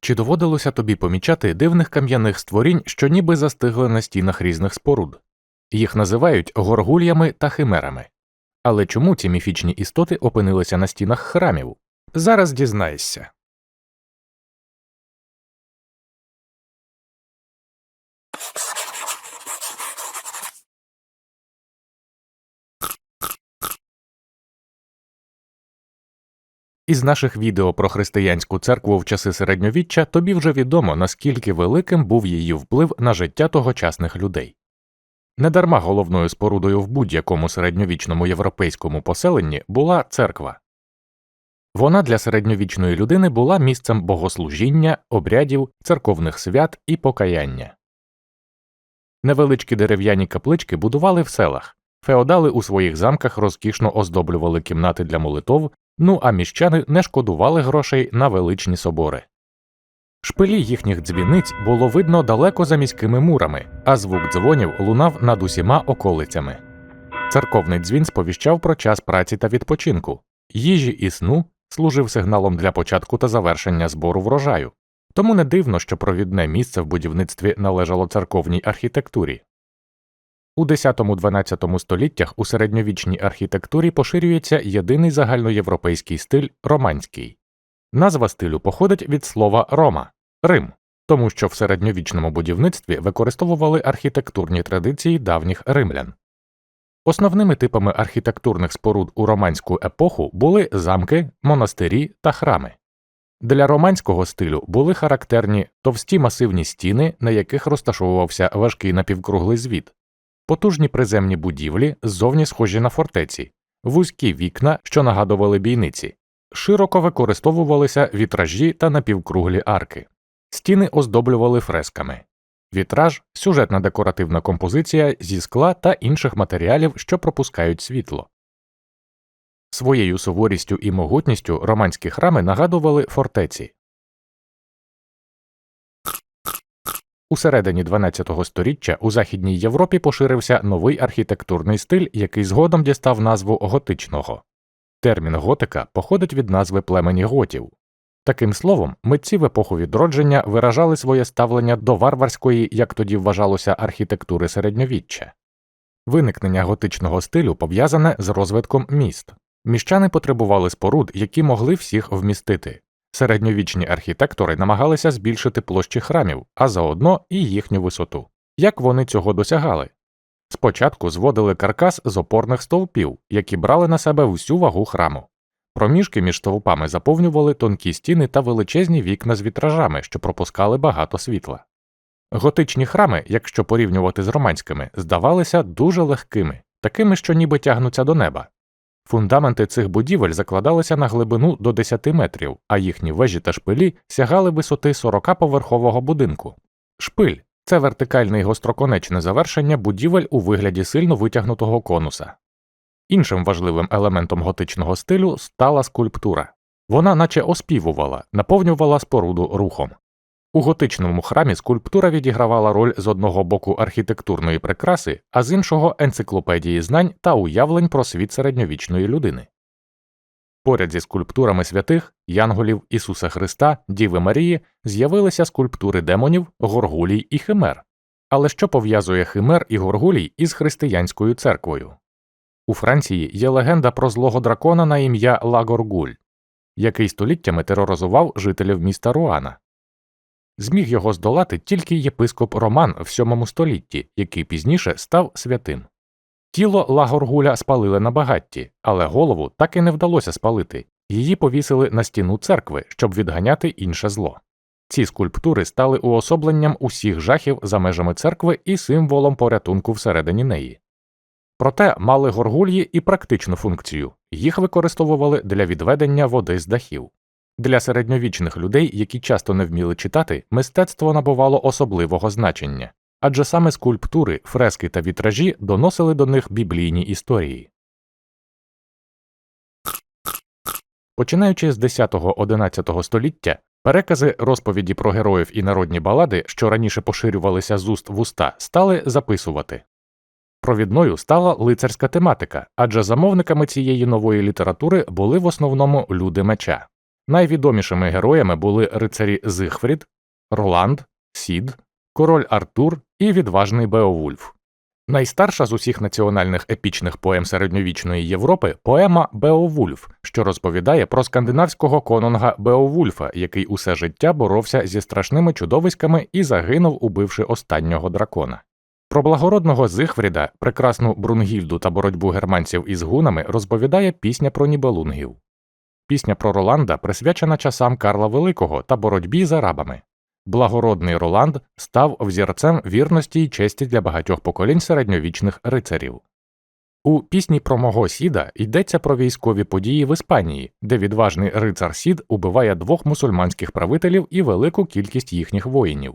Чи доводилося тобі помічати дивних кам'яних створінь, що ніби застигли на стінах різних споруд? Їх називають горгульями та химерами. Але чому ці міфічні істоти опинилися на стінах храмів? Зараз дізнаєшся. Із наших відео про християнську церкву в часи середньовіччя тобі вже відомо, наскільки великим був її вплив на життя тогочасних людей. Недарма головною спорудою в будь-якому середньовічному європейському поселенні була церква. Вона для середньовічної людини була місцем богослужіння, обрядів, церковних свят і покаяння. Невеличкі дерев'яні каплички будували в селах, феодали у своїх замках розкішно оздоблювали кімнати для молитов, ну а міщани не шкодували грошей на величні собори. Шпилі їхніх дзвіниць було видно далеко за міськими мурами, а звук дзвонів лунав над усіма околицями. Церковний дзвін сповіщав про час праці та відпочинку, їжі і сну служив сигналом для початку та завершення збору врожаю, тому не дивно, що провідне місце в будівництві належало церковній архітектурі. У 10-12 століттях у середньовічній архітектурі поширюється єдиний загальноєвропейський стиль романський. Назва стилю походить від слова Рома Рим, тому що в середньовічному будівництві використовували архітектурні традиції давніх римлян. Основними типами архітектурних споруд у романську епоху були замки, монастирі та храми. Для романського стилю були характерні товсті масивні стіни, на яких розташовувався важкий напівкруглий звіт, потужні приземні будівлі, ззовні схожі на фортеці, вузькі вікна, що нагадували бійниці, широко використовувалися вітражі та напівкруглі арки, стіни оздоблювали фресками. Вітраж сюжетна декоративна композиція зі скла та інших матеріалів, що пропускають світло. Своєю суворістю і могутністю романські храми нагадували фортеці. У середині 12 століття у Західній Європі поширився новий архітектурний стиль, який згодом дістав назву готичного. Термін готика походить від назви племені готів. Таким словом, митці в епоху відродження виражали своє ставлення до варварської, як тоді вважалося, архітектури середньовіччя. Виникнення готичного стилю пов'язане з розвитком міст. Міщани потребували споруд, які могли всіх вмістити. Середньовічні архітектори намагалися збільшити площі храмів, а заодно і їхню висоту. Як вони цього досягали? Спочатку зводили каркас з опорних стовпів, які брали на себе всю вагу храму. Проміжки між стовпами заповнювали тонкі стіни та величезні вікна з вітражами, що пропускали багато світла. Готичні храми, якщо порівнювати з романськими, здавалися дуже легкими, такими, що ніби тягнуться до неба. Фундаменти цих будівель закладалися на глибину до 10 метрів, а їхні вежі та шпилі сягали висоти 40-поверхового будинку. Шпиль це вертикальне і гостроконечне завершення будівель у вигляді сильно витягнутого конуса. Іншим важливим елементом готичного стилю стала скульптура. Вона наче оспівувала, наповнювала споруду рухом. У готичному храмі скульптура відігравала роль з одного боку архітектурної прикраси, а з іншого енциклопедії знань та уявлень про світ середньовічної людини. Поряд зі скульптурами святих, Янголів, Ісуса Христа, Діви Марії з'явилися скульптури демонів, горгулій і химер. Але що пов'язує химер і горгулій із християнською церквою? У Франції є легенда про злого дракона на ім'я Лагоргуль, який століттями тероризував жителів міста Руана. Зміг його здолати тільки єпископ Роман в VII столітті, який пізніше став святим. Тіло Лагоргуля спалили на багатті, але голову так і не вдалося спалити, її повісили на стіну церкви, щоб відганяти інше зло. Ці скульптури стали уособленням усіх жахів за межами церкви і символом порятунку всередині неї. Проте мали горгульї і практичну функцію їх використовували для відведення води з дахів. Для середньовічних людей, які часто не вміли читати, мистецтво набувало особливого значення, адже саме скульптури, фрески та вітражі доносили до них біблійні історії. Починаючи з 10-11 століття, перекази розповіді про героїв і народні балади, що раніше поширювалися з уст в уста, стали записувати. Провідною стала лицарська тематика, адже замовниками цієї нової літератури були в основному люди меча. Найвідомішими героями були рицарі Зигфрід, Роланд, Сід, король Артур і відважний Беовульф. Найстарша з усіх національних епічних поем середньовічної Європи поема Беовульф, що розповідає про скандинавського конунга Беовульфа, який усе життя боровся зі страшними чудовиськами і загинув, убивши останнього дракона. Про благородного Зигфріда, прекрасну Брунгільду та боротьбу германців із гунами розповідає пісня про нібелунгів. Пісня про Роланда присвячена часам Карла Великого та боротьбі з арабами. Благородний Роланд став взірцем вірності й честі для багатьох поколінь середньовічних рицарів. У пісні про мого сіда йдеться про військові події в Іспанії, де відважний рицар Сід убиває двох мусульманських правителів і велику кількість їхніх воїнів.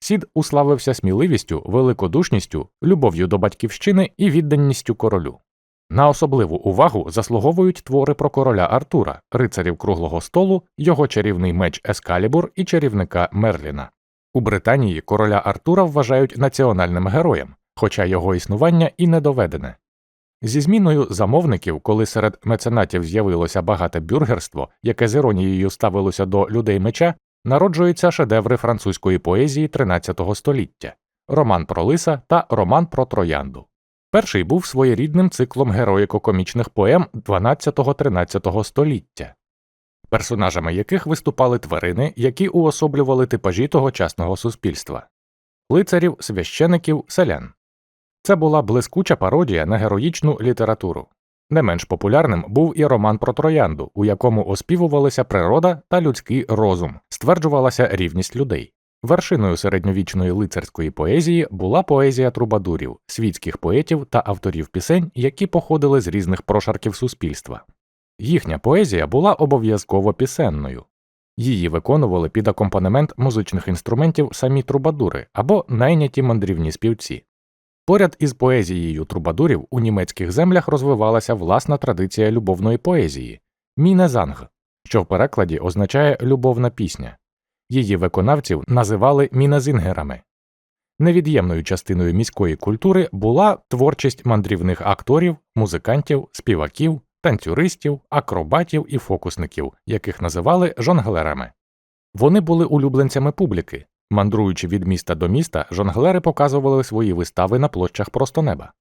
Сід уславився сміливістю, великодушністю, любов'ю до батьківщини і відданістю королю. На особливу увагу заслуговують твори про короля Артура, рицарів круглого столу, його чарівний меч Ескалібур і чарівника Мерліна. У Британії короля Артура вважають національним героєм, хоча його існування і не доведене. Зі зміною замовників, коли серед меценатів з'явилося багате бюргерство, яке з іронією ставилося до людей меча, народжуються шедеври французької поезії XIII століття Роман про Лиса та Роман про Троянду. Перший був своєрідним циклом героїко-комічних поем 12-13 століття, персонажами яких виступали тварини, які уособлювали типажі тогочасного суспільства лицарів, священиків, селян. Це була блискуча пародія на героїчну літературу. Не менш популярним був і роман про троянду, у якому оспівувалися природа та людський розум, стверджувалася рівність людей. Вершиною середньовічної лицарської поезії була поезія трубадурів, світських поетів та авторів пісень, які походили з різних прошарків суспільства. Їхня поезія була обов'язково пісенною. Її виконували під акомпанемент музичних інструментів самі трубадури або найняті мандрівні співці. Поряд із поезією трубадурів у німецьких землях розвивалася власна традиція любовної поезії мінезанг, що в перекладі означає любовна пісня. Її виконавців називали мінезингерами. Невід'ємною частиною міської культури була творчість мандрівних акторів, музикантів, співаків, танцюристів, акробатів і фокусників, яких називали жонглерами. Вони були улюбленцями публіки. Мандруючи від міста до міста, жонглери показували свої вистави на площах просто неба.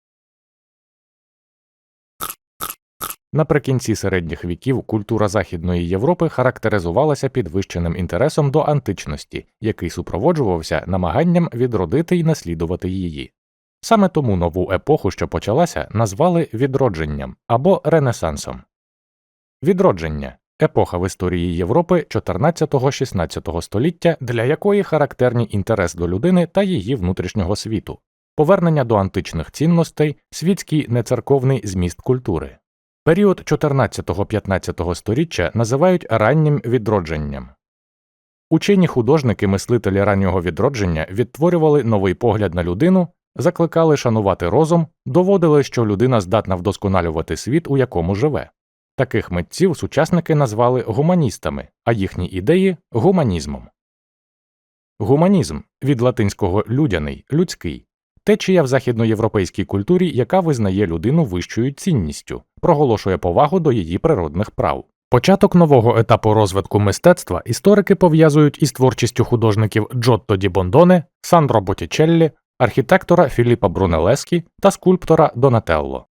Наприкінці середніх віків культура Західної Європи характеризувалася підвищеним інтересом до античності, який супроводжувався намаганням відродити й наслідувати її. Саме тому нову епоху, що почалася, назвали відродженням або Ренесансом. Відродження епоха в історії Європи 14-16 століття, для якої характерні інтерес до людини та її внутрішнього світу, повернення до античних цінностей, світський нецерковний зміст культури. Період 14-15 століття називають раннім відродженням. Учені художники мислителі раннього відродження відтворювали новий погляд на людину, закликали шанувати розум, доводили, що людина здатна вдосконалювати світ, у якому живе. Таких митців сучасники назвали гуманістами, а їхні ідеї гуманізмом. Гуманізм від латинського людяний людський течія в західноєвропейській культурі, яка визнає людину вищою цінністю, проголошує повагу до її природних прав. Початок нового етапу розвитку мистецтва історики пов'язують із творчістю художників Джотто ді Бондоне, Сандро Боттічеллі, архітектора Філіппа Брунелескі та скульптора Донателло.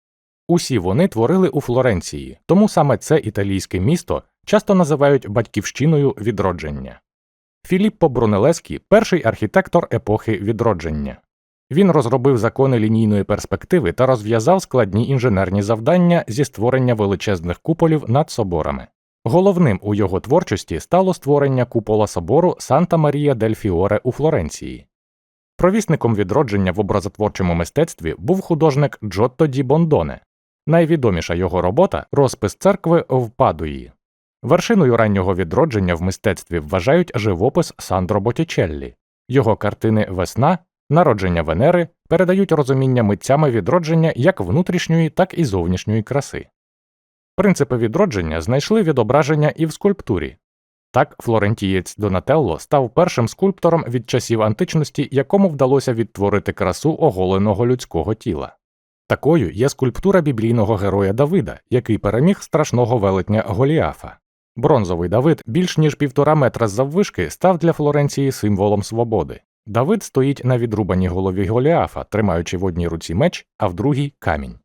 Усі вони творили у Флоренції, тому саме це італійське місто часто називають батьківщиною відродження. Філіппо Брунелескі перший архітектор епохи відродження. Він розробив закони лінійної перспективи та розв'язав складні інженерні завдання зі створення величезних куполів над соборами. Головним у його творчості стало створення купола собору Санта Марія дель Фіоре у Флоренції. Провісником відродження в образотворчому мистецтві був художник Джотто ді Бондоне. Найвідоміша його робота розпис церкви в Падуї. Вершиною раннього відродження в мистецтві вважають живопис Сандро Боттічеллі. Його картини Весна народження Венери передають розуміння митцями відродження як внутрішньої, так і зовнішньої краси. Принципи відродження знайшли відображення і в скульптурі. Так, флорентієць Донателло став першим скульптором від часів античності, якому вдалося відтворити красу оголеного людського тіла. Такою є скульптура біблійного героя Давида, який переміг страшного велетня Голіафа. Бронзовий Давид більш ніж півтора метра заввишки став для Флоренції символом свободи. Давид стоїть на відрубаній голові Голіафа, тримаючи в одній руці меч, а в другій камінь.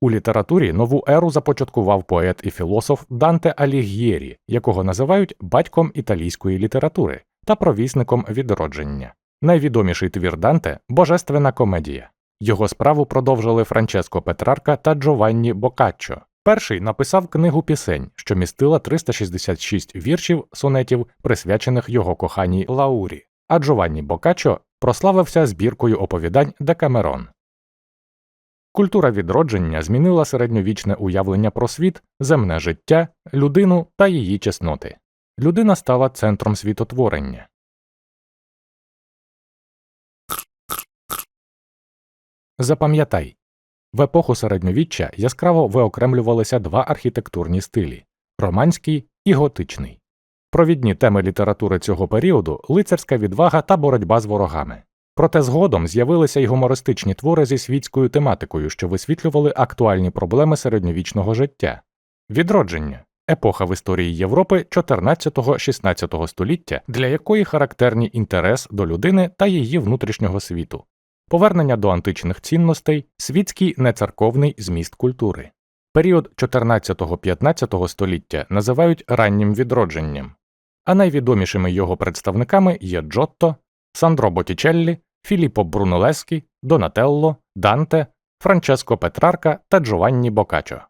У літературі нову еру започаткував поет і філософ Данте Аліг'єрі, якого називають батьком італійської літератури та провісником відродження. Найвідоміший твір Данте Божественна комедія. Його справу продовжили Франческо Петрарка та Джованні Бокаччо. Перший написав книгу пісень, що містила 366 віршів сонетів, присвячених його коханій Лаурі, а Джованні Бокаччо прославився збіркою оповідань Декамерон. Культура відродження змінила середньовічне уявлення про світ, земне життя, людину та її чесноти. Людина стала центром світотворення. Запам'ятай, в епоху середньовіччя яскраво виокремлювалися два архітектурні стилі романський і готичний. Провідні теми літератури цього періоду лицарська відвага та боротьба з ворогами. Проте згодом з'явилися й гумористичні твори зі світською тематикою, що висвітлювали актуальні проблеми середньовічного життя. Відродження епоха в історії Європи 14-16 століття, для якої характерні інтерес до людини та її внутрішнього світу, повернення до античних цінностей, світський нецерковний зміст культури. Період 14-15 століття називають раннім відродженням, а найвідомішими його представниками є Джотто, Сандро Боттічеллі, Філіппо Брунелескі, Донателло, Данте, Франческо Петрарка та Джованні Бокаччо.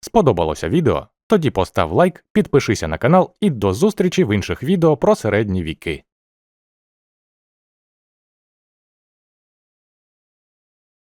Сподобалося відео? Тоді постав лайк, підпишися на канал і до зустрічі в інших відео про середні віки.